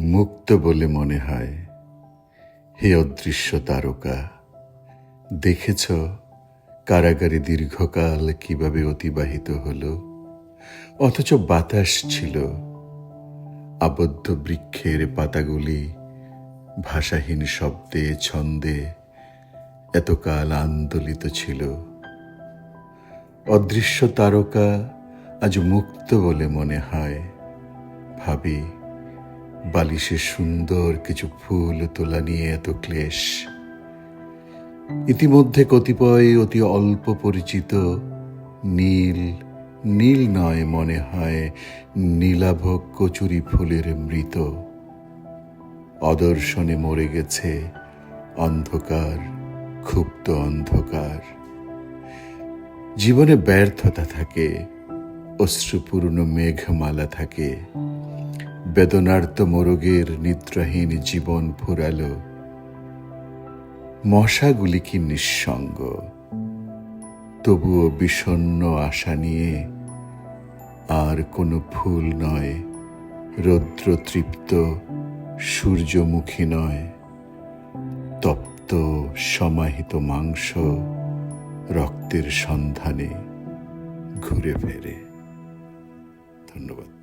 মুক্ত বলে মনে হয়। হে অদৃশ্য তারকা, দেখেছ কারাগারে দীর্ঘকাল কীভাবে অতিবাহিত হলো? অথচ বাতাস ছিল। আবদ্ধ বৃক্ষের পাতাগুলি ভাষাহীন শব্দে, ছন্দে এতকাল আন্দোলিত ছিল। অদৃশ্য তারকা আজ মুক্ত বলে মনে হয়। ভাবি বালিশে সুন্দর কিছু ফুল তোলা নিয়ে এত ক্লেশ। ইতিমধ্যে কতিপয় অতি অল্প পরিচিত নীল নীল নয় মনে হয়, নীলাভ কচুরি ফুলের মৃত। অদর্শনে মরে গেছে অন্ধকার, ক্ষুব্ধ অন্ধকার। জীবনে ব্যর্থতা থাকে, অশ্রুপূর্ণ মেঘমালা থাকে। বেদনার্ত মোরগের নিদ্রাহীন জীবন ফুরালো। মশাগুলি কি নিঃসঙ্গ। তবুও বিষণ্ন আশা নিয়ে আর কোনো ফুল নয়। রৌদ্রতৃপ্ত সূর্যমুখী নয়। তপ্ত, সমাহিত মাংস রক্তের সন্ধানে ঘুরে ফেরে। ধন্যবাদ।